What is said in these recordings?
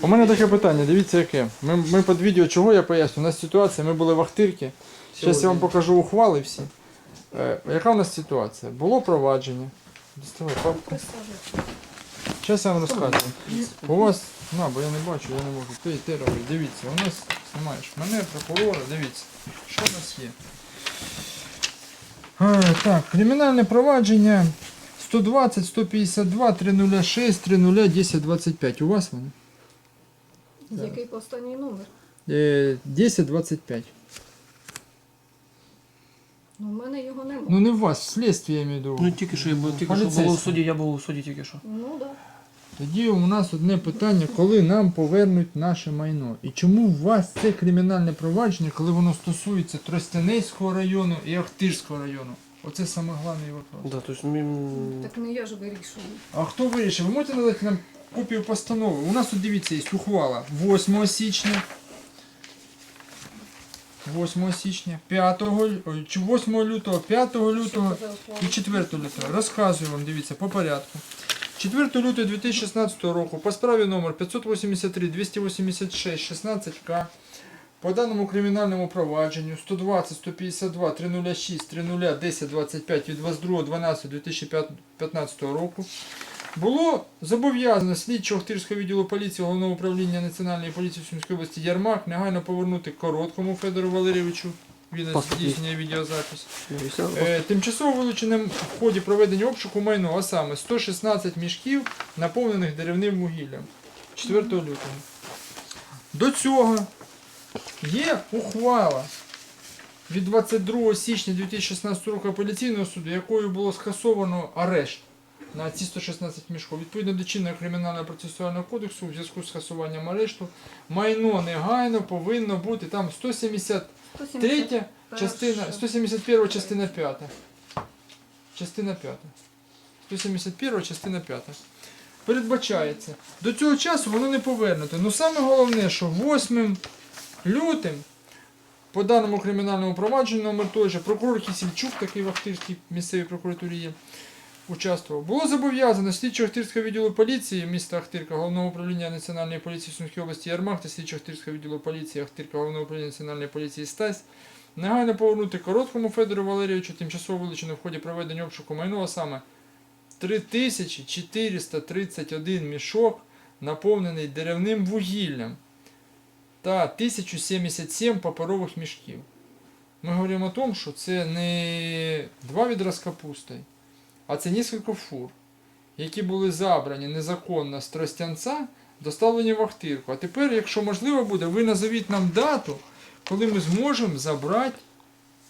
У мене таке питання, дивіться яке. Ми, ми під відео, чого я поясню? У нас ситуація, ми були в Ахтирці. Зараз я вам покажу ухвали всі. Е, яка у нас ситуація? Було провадження. Доставай папку. Зараз я вам розкажу. У вас, на, бо я не бачу, я не можу. Ти, ти роби, дивіться, у нас, знімаєш, мене, прокурора, дивіться, що у нас є. Е, так, кримінальне провадження 120, 152, 306, 30, 10, 25. У вас воно? Який останній номер? Е, 10, 25. Ну, в мене його немає. Ну не в вас, в слідстві я маю в виду. Ну тільки що я був, тільки що було у суді, я був у суді тільки що. Ну так. Да. Тоді у нас одне питання, коли нам повернуть наше майно. І чому у вас це кримінальне провадження, коли воно стосується Тростянецького району і Ахтирського району? Оце саме головний вопрос. Да, то есть, м, Так не я ж вирішую. А хто вирішив? Ви можете надати нам копію постанови? У нас тут дивіться, є ухвала 8 січня. 8 січня, 5, 8 лютого, 5 лютого і 4 лютого. Розказую вам, дивіться, по порядку. 4 лютого 2016 року по справі номер 583 286 16К по даному кримінальному провадженню 120 152 306 30 10 25 від 22 12 2015 року було зобов'язано слідчого Охтирського відділу поліції Головного управління Національної поліції Сумської області Ярмак негайно повернути короткому Федору Валерійовичу. Він здійснює відеозапис. Е, Тимчасово вилученим в ході проведення обшуку майно, а саме 116 мішків, наповнених деревним вугіллям 4 лютого. До цього є ухвала від 22 січня 2016 року апеляційного суду, якою було скасовано арешт на ці 116 мішків. Відповідно до чинного кримінального процесуального кодексу, у зв'язку з скасуванням арешту, майно негайно повинно бути там 170 Третя частина, 171 частина 5. Частина 5. 171 частина 5. Передбачається. До цього часу воно не повернуто. Ну саме головне, що 8 лютим по даному кримінальному провадженню номер той же прокурор Кісільчук, такий в Ахтирській місцевій прокуратурі є, участвував. Було зобов'язано слідчого Ахтирського відділу поліції міста Ахтирка, головного управління Національної поліції Сумської області Ярмах та слідчого Ахтирського відділу поліції Ахтирка, головного управління Національної поліції Стась негайно повернути короткому Федору Валерійовичу тимчасово вилучено в ході проведення обшуку майно, а саме 3431 мішок, наповнений деревним вугіллям та 1077 паперових мішків. Ми говоримо о тому, що це не два відра з а це кілька фур, які були забрані незаконно з Тростянця, доставлені в Ахтирку. А тепер, якщо можливо буде, ви назовіть нам дату, коли ми зможемо забрати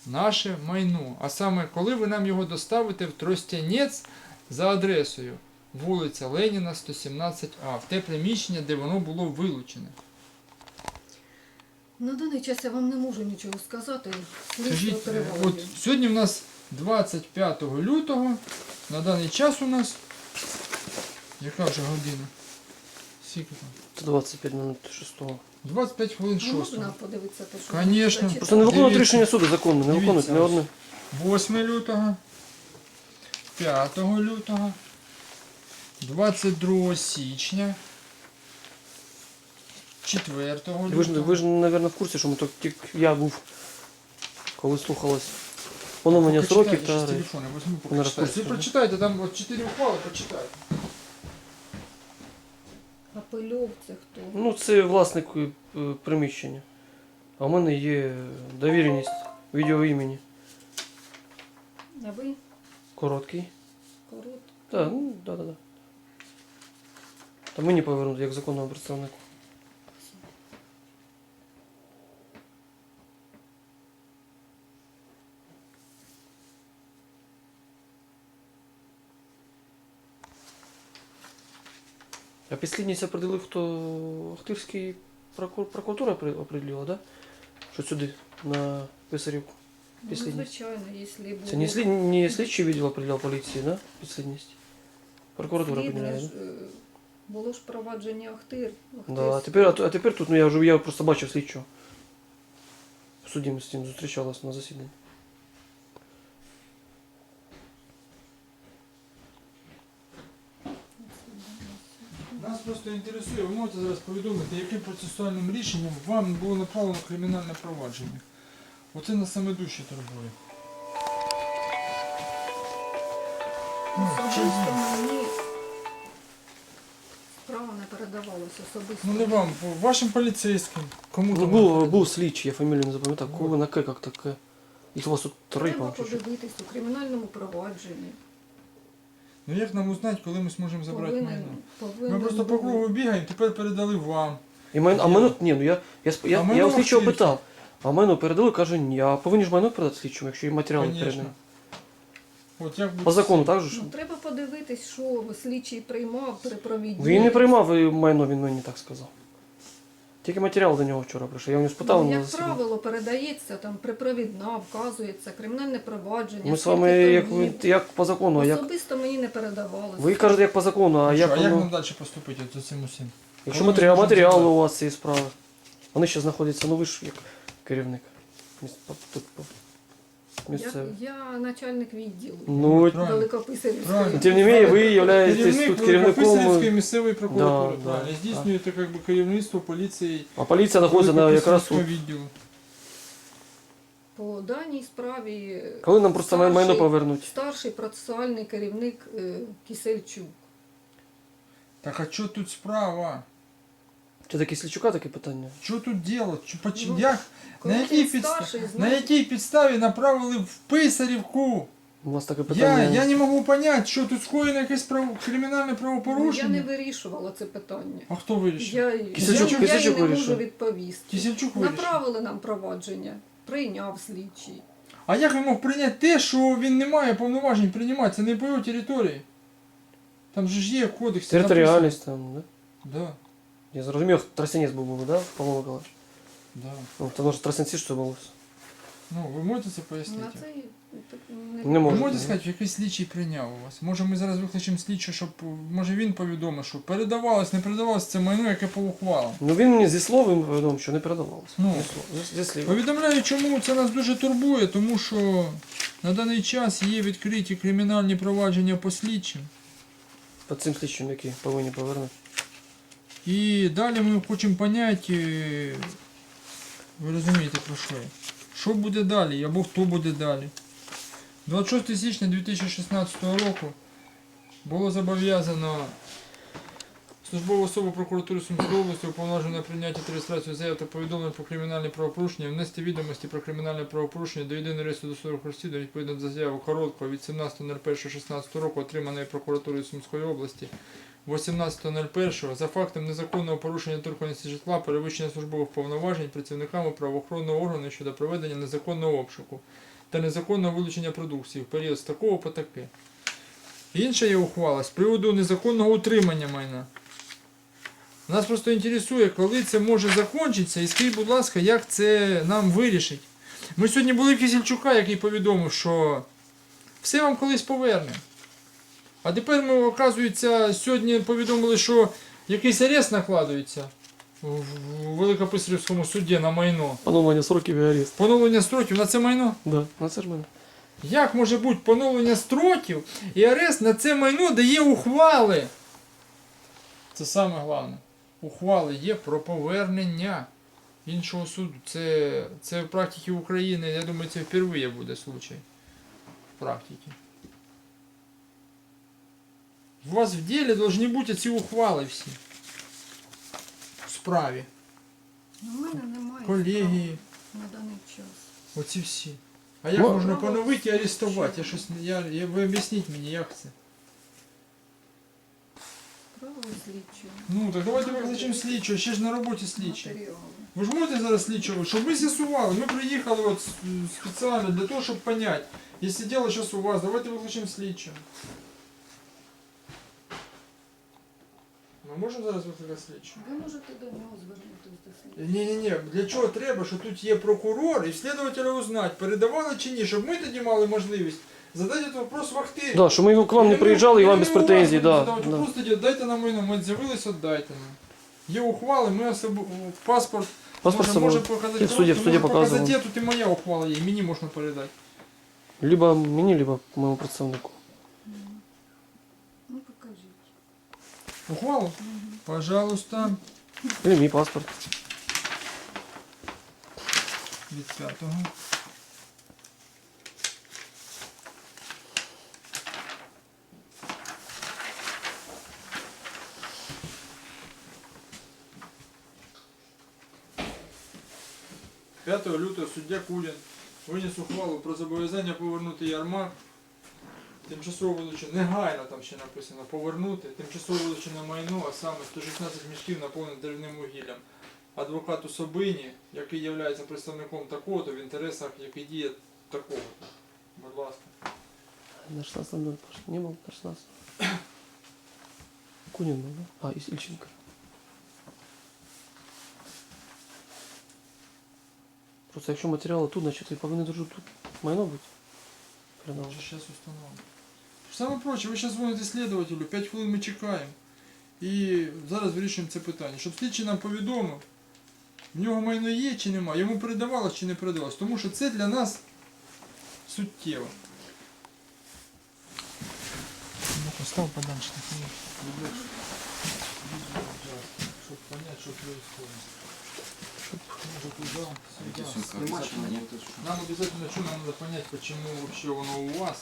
наше майно. А саме, коли ви нам його доставите в Тростянець за адресою вулиця Леніна, 117А, в те приміщення, де воно було вилучене. На даний час я вам не можу нічого сказати. Слідство Скажіть, е, триває. от сьогодні в нас 25 лютого, на даний час у нас. Яка вже година? Скільки там? це 25 минут 6 25 хвилин Ну, 6. Можна подивитися те, що Конечно. зачитали? Просто не виконують Дивіться. рішення суду законно, не Дивіться виконують не ось. одне. 8 лютого, 5 лютого, 22 січня, 4 лютого. Ви ж, ви ж, мабуть, в курсі, що ми так, тільки я був, коли слухалось поновлення сроків та... телефони возьму, на почитайте. Ви прочитайте, там от 4 ухвали, почитайте. Апельов це хто? Ну, це власник е, приміщення. А в мене є довіреність відео імені. А ви? Короткий. Корот. Так, ну, да, да, да. Та мені повернути як законному представнику. А підслідність определив, хто Ахтирський прокуратура определила, да? Що сюди, на Писарівку. Ну, звичайно, якщо було... Це не, слід... не слідчий відділ определяв поліції, да? Підслідність. Прокуратура определяє, да? Було ж провадження Ахтир. Да, а тепер, а, а тепер тут, ну я вже я просто бачив слідчого. В суді ми з цим зустрічалися на засіданні. У нас просто інтересує, ви можете зараз повідомити, яким процесуальним рішенням вам було направлено кримінальне провадження. Оце нас саме дужче турбує. Ну, Особисто мені справа не передавалася особисто. Ну не вам, вашим поліцейським. Кому Ну, там був, був слідчий, я фамілію не запам'ятав. Вот. Кого на К як таке. Їх у вас тут три, Треба по-моєму, чи що? подивитись у кримінальному провадженні. Ну як нам узнати, коли ми зможемо забрати Повинен, майно? повинен Ми просто по кругу бігаємо, тепер передали вам. І майно, а майно, ні, ну я, я, сп- я, А я, майно у слідчого скільки? питав. А майно передали, каже, ні. А повинні ж майно передати слідчому, якщо і матеріали Конечно. передані. От як буде По закону, так же ж? Ну, треба подивитись, що слідчий приймав при провідні. Він не приймав і майно, він мені так сказав. Тільки матеріал до нього вчора прийшов. Я в нього спитав, Ну, як правило, передається там припровідна, вказується, кримінальне провадження. Ми з вами як, ви- як по закону, а як. Особисто мені не передавалося. Ви кажете, як по закону, а Ну як що, а як воно. нам далі поступити за цим усім? Якщо Коли матеріал, матеріали у вас цієї справи. Вони ще знаходяться, ну ви ж як керівник. Міс- по- Тут по- Я, я начальник відділу Ну. Правильно. тим не менее, ви являєтесь Керівник тут керівником. Великописарівської місцевої прокуратури, Да, да, правильно, здійснюєте як би, керівництво поліції А поліція знаходиться на якраз тут. Відділу. По даній справі Коли нам просто старший- майно повернуть? старший процесуальний керівник е, Кісельчук. Так а що тут справа? Чи таке Слічука таке питання? Що тут делать? Чо- поч- Ну, як? На якій, підста... старший, на якій підставі направили в Писарівку? У вас таке Я, питання. я не можу зрозуміти, що тут скоєно якесь право... кримінальне Ну, я правопорушення. не вирішувала це питання. А хто вирішив? Я, Кисельчук- я, я Кисельчук і не вирішив. можу відповісти. Кисельчук вирішив. Направили нам провадження, прийняв слідчий. А як він мог прийняти те, що він не має повноважень приймати? Це не по його території. Там же ж є кодекс. Територіальність там, да? Да, Я зрозумів, Трасянець був, був, да? Павло Миколаївич? да. Ну, тому що Трасянці що було? Ну, ви можете це пояснити? На це Не Ви можу. можете сказати, який слідчий прийняв у вас? Може ми зараз викличемо слідчого, щоб може він повідомив, що передавалось, не передавалось це майно, яке по ухвалам. Ну він мені зі словом повідомив, що не передавалося. Ну. Зі слов- зі- зі слів. Повідомляю, чому це нас дуже турбує, тому що на даний час є відкриті кримінальні провадження по слідчим. По цим слідчим, які повинні повернути. І далі ми хочемо поняти, е, ви розумієте про що. Що буде далі, або хто буде далі. 26 січня 2016 року було зобов'язано службову особу прокуратури Сумської області уповноважено прийняття та реєстрацію заяв та повідомлень про кримінальне правопорушення, внести відомості про кримінальне правопорушення до єдиної реєстру досудових розслідувань відповідно до заяви короткого від 17.01.16 року, отриманої прокуратурою Сумської області 18.01 за фактом незаконного порушення торканості житла, перевищення службових повноважень працівниками правоохоронного органу щодо проведення незаконного обшуку та незаконного вилучення продукції в період з такого по таке. Інша є ухвала з приводу незаконного утримання майна. Нас просто інтересує, коли це може закінчитися, і скажіть, будь ласка, як це нам вирішить. Ми сьогодні були в Кисельчука, який повідомив, що все вам колись поверне. А тепер ми, оказується, сьогодні повідомили, що якийсь арест накладується в Великописарівському суді на майно. Поновлення сроків і арест. Поновлення строків на це майно. Да, ну це ж мене. Як може бути поновлення строків і арест на це майно, де є ухвали? Це саме головне. Ухвали є про повернення іншого суду. Це, це в практиці України, я думаю, це впервые буде случай. В практиці. У вас в ділі повинні бути ці ухвали всі. В справі. У мене немає Колегії. справи на даний час. Оці всі. А як Ну, можна поновити і арестувати? Я щось, не- я, я, ви об'ясніть мені, як це? Право слідчого. Ну, так давайте викличемо слідчого, ще ж на роботі слідчий. Матеріали. Ви ж можете зараз слідчого, щоб ми з'ясували. Ми приїхали от спеціально для того, щоб понять. Якщо діло зараз у вас, давайте викличемо слідчого. Ми можемо зараз викликати слідчого? Ви можете до нього звернутися до слідчого. Ні-ні-ні, для чого треба, що тут є прокурор і слідователя узнати, передавали чи ні, щоб ми тоді мали можливість задати цей вопрос в ахти. Да, що ми к вам не приїжджали і вам без претензій, да, да. Просто дядь, дайте нам майно, ми з'явилися, дайте нам. Є ухвали, ми особо паспорт, Паспорт може, з може показати. В суді- в суді показати, тут і моя ухвала є, і мені можна передати. Либо мені, либо моєму представнику. Ну покажіть. Ухвалу? Пожалуйста. Или мій паспорт. Від п'ятого. П'ятого лютого суддя Кулін виніс ухвалу про зобов'язання повернути ярмак. Тимчасово вилучене, негайно там ще написано, повернути тимчасово вилучене майно, а саме 116 мішків наповнених деревним вугіллям адвокату Собині, який є представником такого-то в інтересах, який діє такого-то. Будь ласка. На 16 0 Не был на 16. Кунин был, да? А, и Ильченко. Просто якщо матеріали тут, значить і повинні дуже тут майно бути. Зараз установимо. Саме проче, ви зараз дзвоните слідувателю, 5 хвилин ми чекаємо. І зараз вирішуємо це питання. Щоб слідчий нам повідомив, в нього майно є чи нема, йому передавалось чи не передавалось. Тому що це для нас суттєво. Постав подальше. Щоб понять, що происходит. Нам обязательно что нам надо понять, почему вообще оно у вас.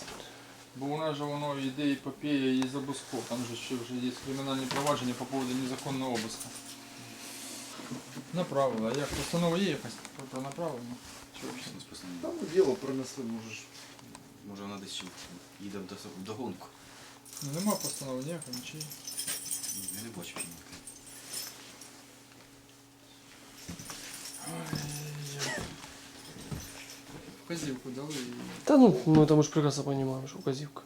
Бо у нас же воно йде епопея і забусков. Там же ще вже є кримінальні провадження по поводу незаконного обыска. Направили. А як постанова є якась про- про направлення? Чи вообще? Там діло принесли, можеш. Може вона десь ще їде в дос- в догонку. Ну, нема постанови ніякої, нічиї. Ну, Я не бачив ніякої. Вказівку дали і... Та ну, мы это мы же прекрасно понимаем, что указивка.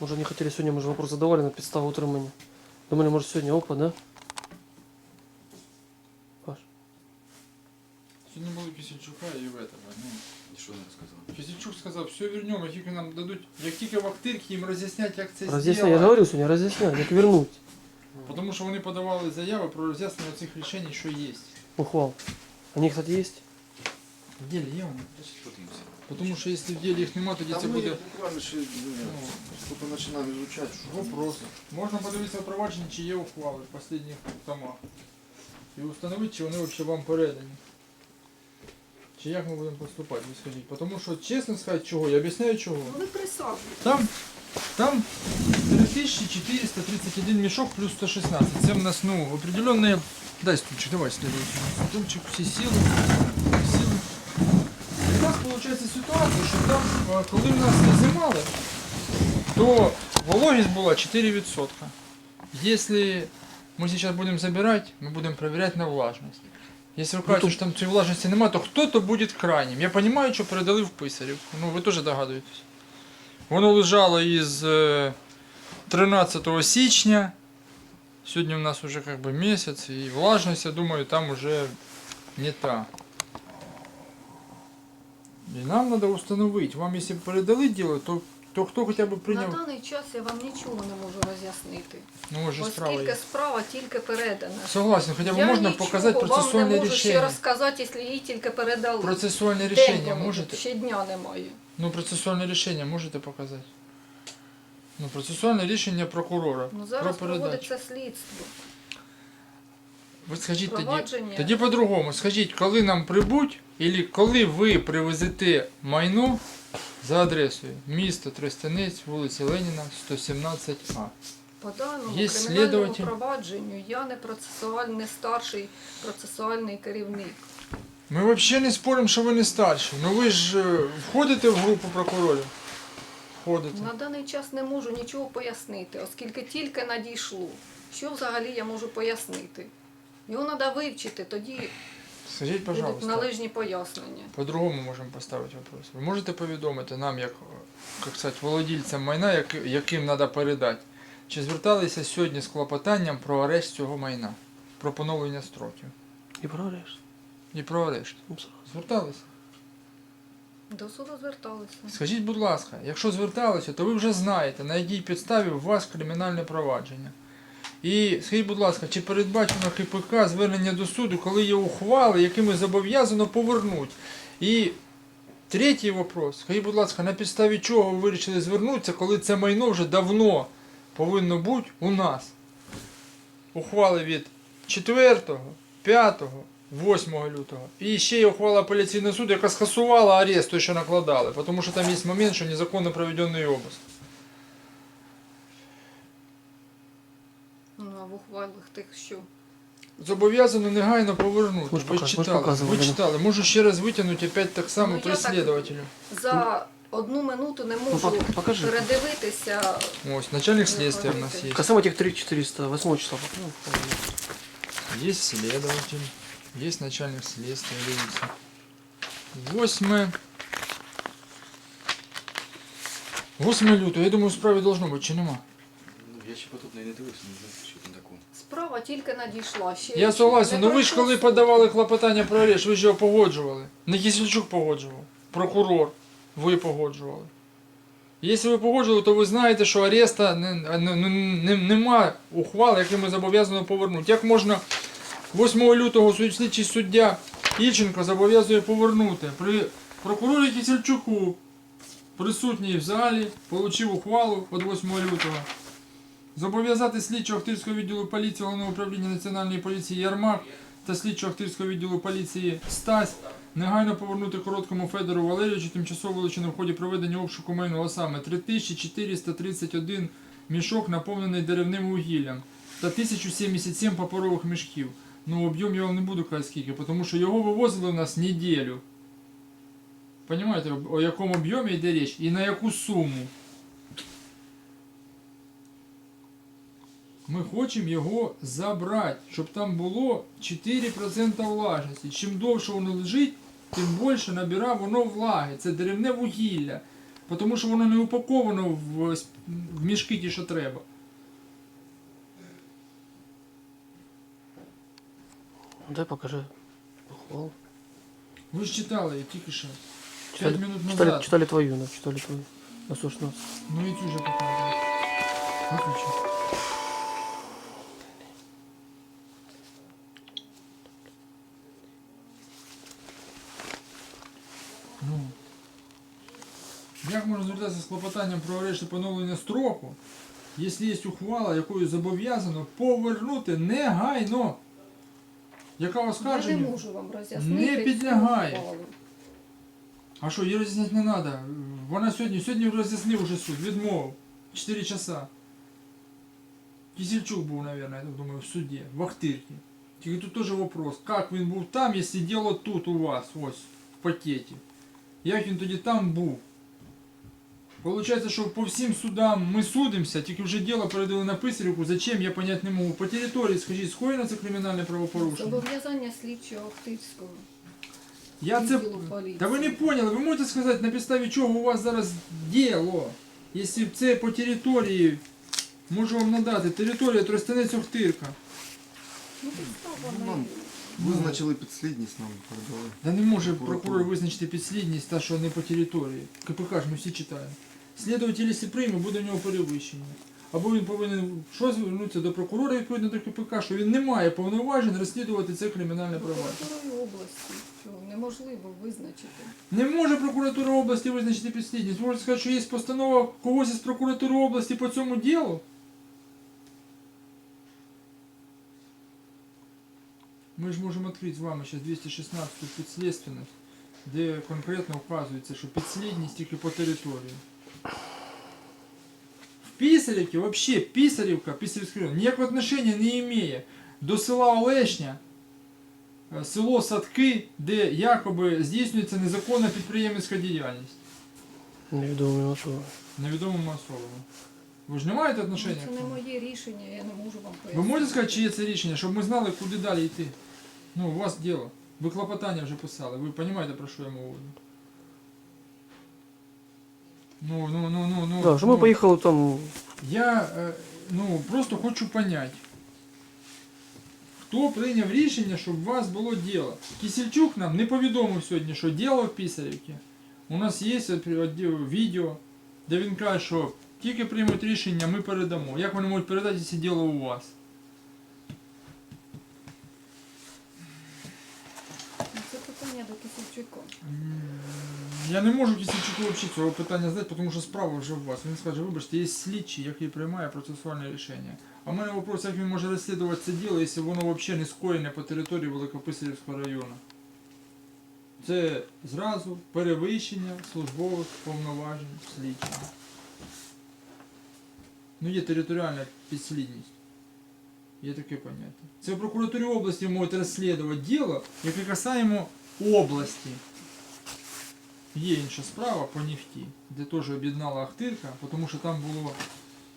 Може, они хотели сегодня, мы же вопрос задавали на підставу утримання. Думали, може сьогодні опа, да? Паш. Сьогодні були Кисельчука і в этого. Ну, І що вона сказала? Кисельчук сказав, все вернемо, як тільки нам дадуть, як тільки в Ахтирці їм роз'яснять, як це Разъясняй, я зробити. говорил сегодня, разъясняй, як вернуть Тому що вони подавали заяви про роз'яснення цих рішень, що є. ухвал. Они, кстати, есть? В ділі є вони. Тому що якщо в ділі їх немає, тоді це Там ми буде буквально ще ну, починаємо вивчати, що вопрос. Можна подивитися в провадженні, чи є ухвали в останніх томах. І встановити, чи вони взагалі вам передані. Чи як ми будемо поступати, ви скажіть. Тому що, чесно сказати, чого, я об'ясняю чого. Ну ви. Там, там 3431 мешок плюс 116. Це в нас, ну, определенные... Дай стульчик, давай следующий. Стульчик, всі сили. сили. І у нас виходить ситуація, що там, е, коли в нас зимали, то вологість була 4%. Если мы сейчас будем забирать, мы будем проверять на влажность. Если вы Ну, кажете, тут- що там цієї влажності немає, то хто-то буде крайнім. Я розумію, що передали в писарів. Ну, ви теж догадуєтесь. Воно лежало із е, 13 січня. Сьогодні у нас вже как бы місяць, і влажність, я думаю, там уже не та. І нам треба встановити. Вам, якщо передали діло, то, то хто хоча б На даний час я вам нічого не можу роз'яснити. Ну, може, справа Оскільки є. справа тільки передана. Согласен, хоча б я можна нічого показати вам процесуальне не можу ще розказати, якщо її тільки передали. Процесуальне рішення тому, можете? Ще дня немає. Ну, процесуальне рішення можете показати? Ну, процесуальне рішення прокурора Ну про зараз передачу. проводиться слідство. Ви скажіть тоді, Провадження. тоді по-другому. Скажіть, коли нам прибуть, або коли ви привезете майно за адресою місто Тростянець, вулиця Леніна, 117А. По даному Є кримінальному провадженню я не процесуальний, не старший процесуальний керівник. Ми взагалі не споримо, що ви не старші. Ну ви ж е, входите в групу прокурорів? Входите. На даний час не можу нічого пояснити, оскільки тільки надійшло. Що взагалі я можу пояснити? Його треба вивчити, тоді Скажіть, будуть пожалуйста. належні пояснення. По-другому можемо поставити вопрос. Ви можете повідомити нам, як, як сказати, володільцям майна, як, яким треба передати, чи зверталися сьогодні з клопотанням про арешт цього майна, про поновлення строків И про арешт. і про арешт? Ну. Зверталися? До суду зверталися. Скажіть, будь ласка, якщо зверталися, то ви вже знаєте, на якій підставі у вас кримінальне провадження. І скажіть, будь ласка, чи передбачено КПК звернення до суду, коли є ухвали, якими зобов'язано повернути? І третій вопрос. Скажіть, будь ласка, на підставі чого ви вирішили звернутися, коли це майно вже давно повинно бути у нас. Ухвали від 4, 5, 8 лютого. І ще є ухвала апеляційного суду, яка скасувала арест, той, що накладали. Тому що там є момент, що незаконно проведений обыск. Ну, а в ухвалах тих що? Зобов'язано негайно повернути. Ж Ви читали, ви читали. Можу ще раз витягнути опять так само Ну, преслідувателю. За одну минуту не можу Ну, покажи. передивитися. Ось, начальник следствия у нас є. Касаемо этих 3408 числа. Ну, вполне. Есть начальник следствия, видите. Восьме. 8 лютого, я думаю, в справі должно бути, чи нема? Ну, я ще потім не дивився, не знаю, що там такого. Справа тільки надійшла. Ще Я согласен, ну ви ж коли подавали клопотання про арешт, ви ж його погоджували. Не Кисельчук погоджував, прокурор, ви погоджували. Якщо ви погоджували, то ви знаєте, що ареста не, не, не, не, нема ухвали, якими зобов'язано повернути. Як можна 8 лютого слідчий суддя Ільченко зобов'язує повернути. При прокурорі Кисельчуку, присутній в залі, отримав ухвалу від 8 лютого. Зобов'язати слідчого Охтирського відділу поліції Головного управління Національної поліції Ярмак та слідчого Охтирського відділу поліції Стась негайно повернути короткому Федору Валерійовичу тимчасово вилучено в ході проведення обшуку майну, а саме 3431 мішок, наповнений деревним вугіллям, та 1077 паперових мішків. Ну, об'єм я вам не буду казати скільки, тому що його вивозили у нас неділю. Понимаєте, о якому об'ємі йде річ і на яку суму? Ми хочемо його забрати, щоб там було 4% влажності. Чим довше воно лежить, тим більше набира воно влаги. Це деревне вугілля. Тому що воно не упаковано в мішки ті, що треба. Дай покажи. Ухвал. Ви ж читали тільки що. 5 Читали, минут назад. читали твою, да, читали твою. На 116. Ну і цю же показую. Виключи. Ну. Як можна звертатися з клопотанням про арешт поновлення строку, якщо є ухвала, якою зобов'язано повернути негайно? Яка Я не можу вам роз'яснити. Не цю підлягає. ухвалу. А що, її роз'ясняти не треба. Вона сьогодні, сьогодні роз'яснив уже суд, відмовив. 4 часа. Кисельчук був, мабуть, я так думаю, в суді, в Ахтирці. Тільки тут теж вопрос, як він був там, якщо діло тут у вас, ось, в пакеті. Як він тоді там був? Получается, що по всім судам ми судимося, тільки вже діло передали на Писарівку, зачем, я понять не можу. По території, скажіть, скоєно це кримінальне правопорушення? Зобов'язання слідчого Охтирського. Я це... відділу поліції. Та ви не поняли, ви можете сказати, на підставі чого у вас зараз діло? Якщо це по території, можу вам надати, територія Тростянець Охтирка. Ну, підстава Ну, Визначили підслідність нам передали. Да не може прокурор визначити підслідність та, що не по території. КПК ж ми всі читаємо. Слідователь, якщо прийме, буде в нього перевищення. Або він повинен що звернутися до прокурора відповідно до КПК, що він не має повноважень розслідувати це кримінальне провадження. прокуратурою області. Чого неможливо визначити. Не може прокуратура області визначити підслідність. Можна сказати, що є постанова когось із прокуратури області по цьому ділу. Ми ж можемо відкрити з вами зараз 216 підслідственність, де конкретно вказується, що підслідність тільки по території. В Писарівці, взагалі, Писарівка, Писарівський район, ніякого отношення не має до села Олешня, е, село Садки, де якоби здійснюється незаконна підприємницька діяльність Невідомі особи. невідомими особами. Ви ж не маєте отношення? Це не моє рішення, я не можу вам Ви пояснити. можете сказати, чи є це рішення, щоб ми знали, куди далі йти? Ну, у вас діло. Ви клопотання вже писали, ви розумієте, про що я мову? Ну, ну, ну, ну, ну. Да, що ми ну. поїхали там. Я е, ну, просто хочу понять, хто прийняв рішення, щоб у вас було діло. Кисельчук нам не повідомив сьогодні, що діло в Пісарівці. У нас є відео, де він каже, що тільки приймуть рішення, ми передамо. Як вони можуть передати, якщо діло у вас? Ну, Це питання до Кисельчука. М, Я не можу Кисельчуку взагалі цього питання задати, тому що справа вже у вас. Він скаже, вибачте, є слідчий, який приймає процесуальне рішення. А в мене вопрос, як він може розслідувати це діло, якщо воно взагалі не скоєне по території Великописарівського району. Це зразу перевищення службових повноважень слідчого. Ну є територіальна підслідність. Є таке поняття. Це в прокуратурі області можуть розслідувати діло, яке касаємо області. Є інша справа по нефті, де теж об'єднала Ахтирка, тому що там було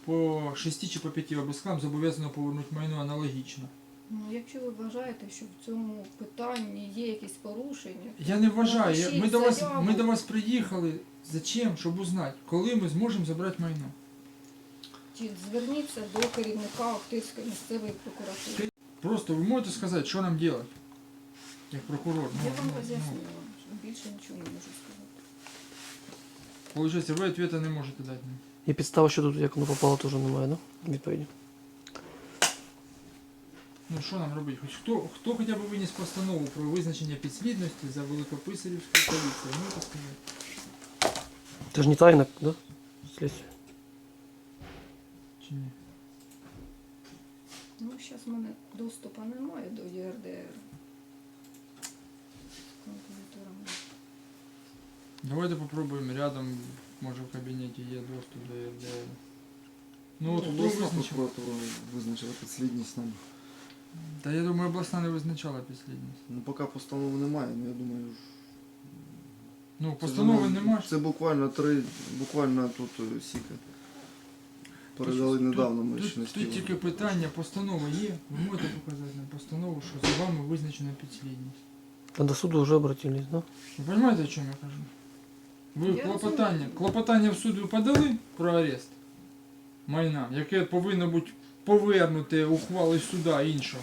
по 6 чи по 5 обискам зобов'язано повернути майно аналогічно. Ну, якщо ви вважаєте, що в цьому питанні є якісь порушення, Я не вважаю, я- ми до вас, ми до вас приїхали. Зачем? Щоб узнати, коли ми зможемо забрати майно. чи зверніться до керівника Охтирської місцевої прокуратури. Просто ви можете сказати, що нам робити, як прокурор. Я Ну, вам ну, ну. роз'яснила, більше нічого не можу сказати. Получається, ви відповіді не можете дати. нам. І підстава, що тут як воно попало, теж немає, да? Відповіді. Ну що нам робити? Хоч хто, хто хоча б виніс постанову про визначення підслідності за Великописарівською поліцією? Можете сказати? Це ж не тайна, да? Слідство. Чи ні? Ну, зараз в мене доступу немає до ЄРДР. Комп'ютером. Давайте попробуємо рядом, може в кабінеті є доступ до ЄРДР. Ну от обласна прокуратура визначила підслідність нам. Та я думаю, обласна не визначала підслідність. Ну поки постанови немає, ну я думаю, ж- Ну, постанови ну. Це буквально три, буквально тут е, сіка. Передали Тут- недавно ми тут, ще не тут, тільки питання, постанова є. Ви можете показати нам постанову, що за вами визначена підслідність. А до суду вже обратились, да? Ви розумієте, о чому я кажу? Ви Я клопотання, розумію. клопотання в суд ви подали про арест майна, яке повинно бути повернуте ухвалою суда іншому.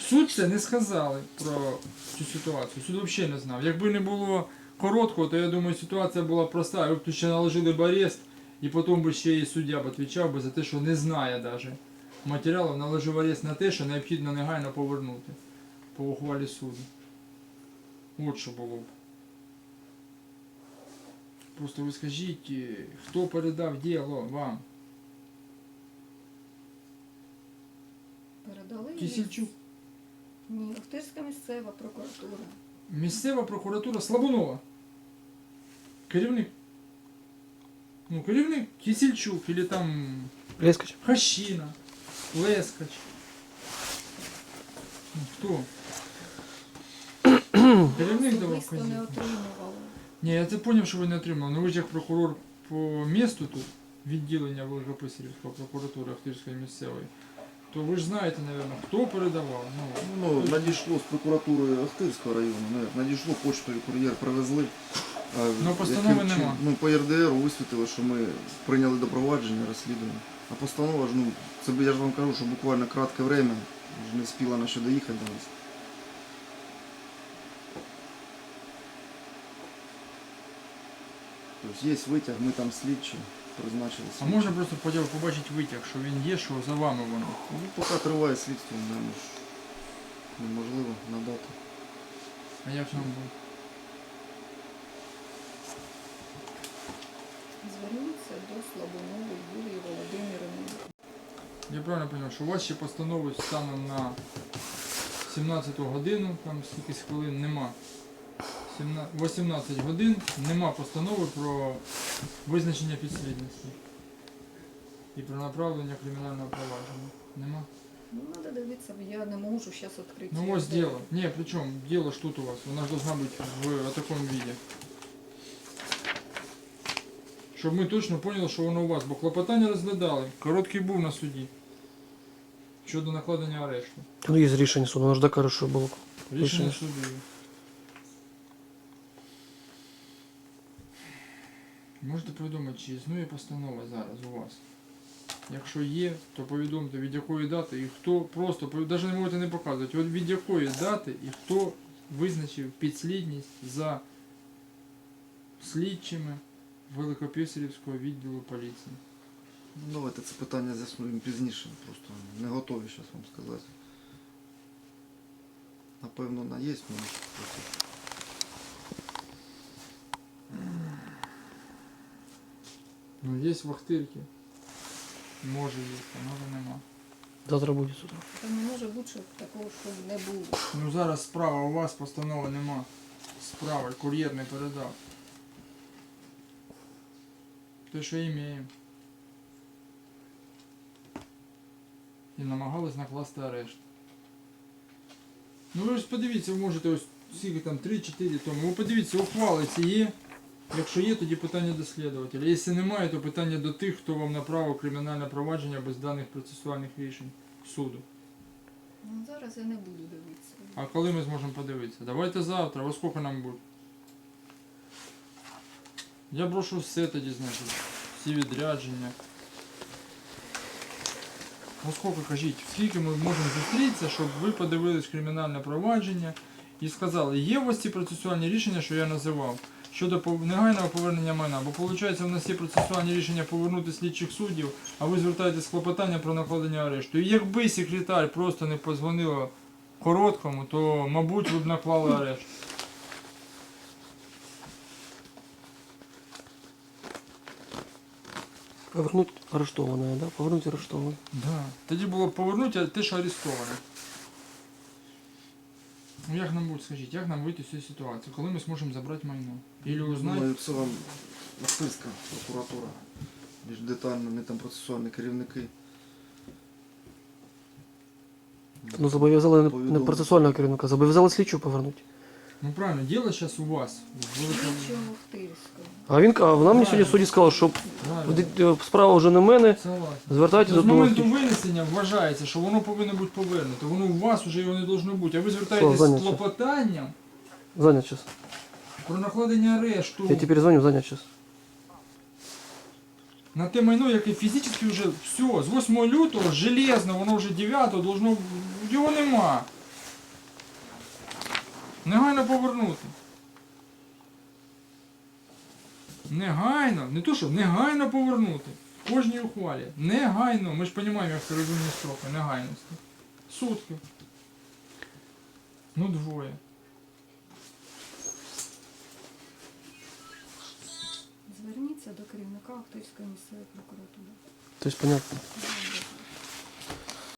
Суд це не сказали про цю ситуацію. Суд взагалі не знав. Якби не було короткого, то я думаю, ситуація була проста. Ви б тут ще наложили б арест, і потім би ще і суддя б відповідав би за те, що не знає навіть матеріалів, наложив арест на те, що необхідно негайно повернути по ухвалі суду. От що було б. Просто ви скажіть, е, хто передав діло вам? Передали? Кисельчук. Ні, Охтирська місцева прокуратура. Місцева прокуратура Слабунова. Керівник. Ну, керівник Кисельчук, или там Лескач. Хащина, Лескач. Ну, хто? Керівник давав Особисто не. Ні, я це зрозумів, що ви не отримали. Ну ви ж як прокурор по місту тут, відділення Великописарівської прокуратури Ахтирської місцевої, то ви ж знаєте, мабуть, хто передавав. Ну, Ну, надійшло з прокуратури Ахтирського району, ну, надійшло почтою, кур'єр привезли. А Ну, постанови яким нема. Ну, по РДР висвітили, що ми прийняли до провадження, розслідування. А постанова ж, ну, це б- я ж вам кажу, що буквально кратке время, вже не спіла на що доїхати до нас. Тобто є витяг, ми там слідчі призначили. А слідчі. можна просто поділ побачити витяг, що він є, що за вами воно. Ну, поки триває слідство, наверное, ж неможливо надати. А як нам буде? Зверніться до Слабунової Юлії Володимирівни. Я правильно зрозумів, що у вас ще постанови станом на 17 годину, там скількись хвилин нема. 17 18 годин нема постанови про визначення підслідності. І про направлення кримінального провадження. Нема? Ну, треба дивитися, я не можу зараз відкрити. Ну ось ЄРДР. дело. Не, причем дело ж тут у вас. Вона ж должна бути в такому виде. Щоб ми точно поняли, що воно у вас, бо клопотання розглядали. Короткий був на суді. Щодо накладення арешту. Ну, є рішення суду, воно ж докаже, що було. Рішення Рішення. суду. є. Можете повідомити, чи існує постанова зараз у вас? Якщо є, то повідомте від якої дати і хто просто навіть не можете не показувати, от від якої дати і хто визначив підслідність за слідчими Великописарівського відділу поліції. Ну, давайте це питання з'ясуємо пізніше, просто не готові зараз вам сказати. Напевно, на є, просто Ну, є в Ахтирці. Може є, а може нема. Завтра буде з утра. Та не може бути, щоб такого, щоб не було. Ну зараз справа у вас постанови нема. Справа, кур'єр не передав. Те, що імеємо. І намагались накласти арешт. Ну ви ж подивіться, ви можете ось скільки там 3-4 тому. Ви подивіться, ухвали ці є. Якщо є, тоді питання до слідувателя. Якщо немає, то питання до тих, хто вам направив кримінальне провадження без даних процесуальних рішень суду. Ну, зараз я не буду дивитися. А коли ми зможемо подивитися? Давайте завтра, во скільки нам буде? Я брошу все тоді, значить. Всі відрядження. Во скільки кажіть, скільки ми можемо зустрітися, щоб ви подивились кримінальне провадження і сказали, є у вас ці процесуальні рішення, що я називав, щодо негайного повернення майна. Бо виходить, у нас є процесуальні рішення повернути слідчих суддів, а ви звертаєтесь з клопотання про накладення арешту. І якби секретар просто не позвонила короткому, то, мабуть, ви б наклали арешт. Повернуть арештоване, да? Повернуть арештоване. Да. Тоді було б повернути те, що арестоване. Ну як нам буде, скажіть, як нам вийти з цієї ситуації? Коли ми зможемо забрати майно? Ілі узнати? Думаю, це вам Ахтирська прокуратура. Більш детально, не там процесуальні керівники. Ну зобов'язали не- не Повідомлення. процесуального керівника, зобов'язали слідчого повернути. Ну правильно, діло зараз у вас. в. А він а вона мені сьогодні Правильно. судді сказала, що Правильно. д- справа вже не мене, Согласен. звертайтеся З до того. моменту винесення вважається, що воно повинно бути повернуто. Воно у вас вже його не должно бути. А ви звертаєтесь з зайнято. клопотанням Занят час. Про накладення арешту Я тепер дзвоню, занят час. на те майно, яке фізично вже все, з 8 лютого железно, воно вже 9 должно. Його нема. Негайно повернути. Негайно, не то що, негайно повернути. В кожній ухвалі. Негайно. Ми ж розуміємо, як це розумні строки, негайності. Сутки. Ну двоє. Керівника Охтирської місцевої прокуратури. Тобто, понятно.